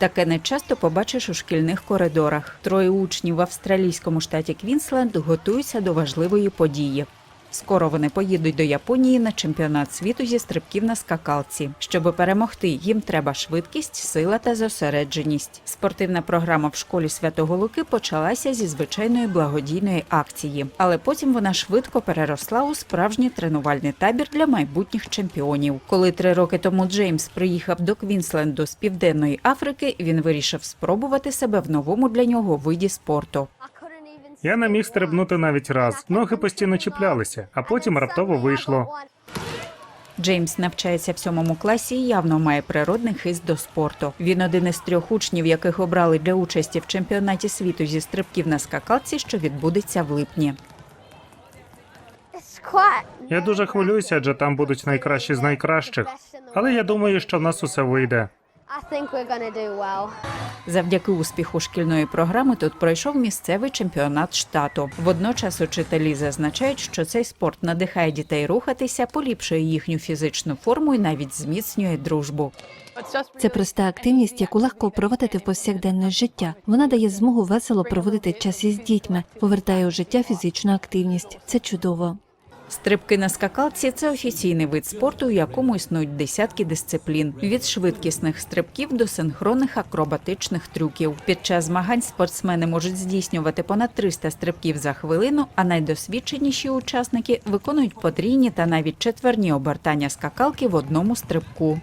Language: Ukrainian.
Таке не часто побачиш у шкільних коридорах. Троє учнів в австралійському штаті Квінсленд готуються до важливої події. Скоро вони поїдуть до Японії на чемпіонат світу зі стрибків на скакалці. Щоб перемогти, їм треба швидкість, сила та зосередженість. Спортивна програма в школі Святого Луки почалася зі звичайної благодійної акції, але потім вона швидко переросла у справжній тренувальний табір для майбутніх чемпіонів. Коли три роки тому Джеймс приїхав до Квінсленду з південної Африки, він вирішив спробувати себе в новому для нього виді спорту. Я не міг стрибнути навіть раз. Ноги постійно чіплялися, а потім раптово вийшло. Джеймс навчається в сьомому класі і явно має природний хист до спорту. Він один із трьох учнів, яких обрали для участі в чемпіонаті світу зі стрибків на скакалці, що відбудеться в липні. Я дуже хвилююся, адже там будуть найкращі з найкращих. Але я думаю, що в нас усе вийде. I think we're gonna do well. Завдяки успіху шкільної програми тут пройшов місцевий чемпіонат штату. Водночас учителі зазначають, що цей спорт надихає дітей рухатися, поліпшує їхню фізичну форму і навіть зміцнює дружбу. Це проста активність, яку легко проводити в повсякденне життя. Вона дає змогу весело проводити час із дітьми, повертає у життя фізичну активність. Це чудово. Стрибки на скакалці це офіційний вид спорту, у якому існують десятки дисциплін від швидкісних стрибків до синхронних акробатичних трюків. Під час змагань спортсмени можуть здійснювати понад 300 стрибків за хвилину, а найдосвідченіші учасники виконують потрійні та навіть четверні обертання скакалки в одному стрибку.